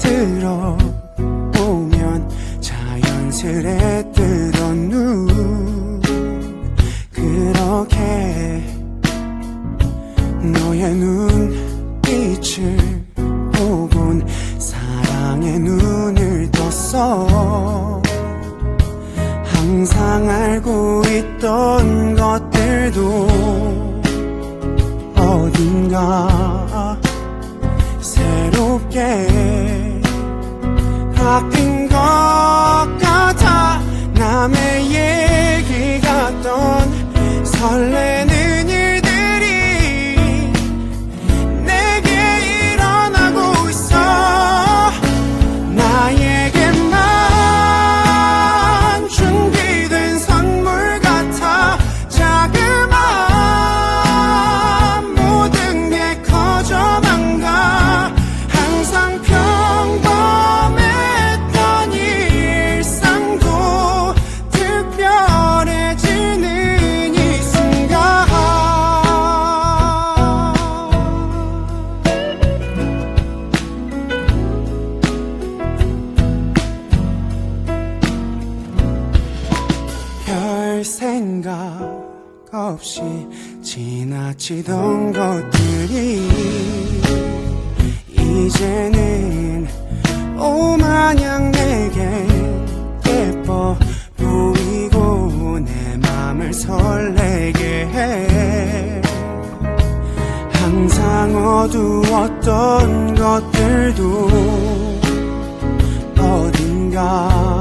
들어오면 자연스레 뜨던 눈 그렇게 너의 눈빛을 보곤 사랑의 눈을 떴어. 항상 알고 있던 것들도 어딘가 새롭게 바뀐 것 같아 남의 얘기 같던 설레 별 생각 없이 지나치던 것들이 이제는 오마냥 내게 예뻐 보이고 내 맘을 설레게 해. 항상 어두웠던 것들도 어딘가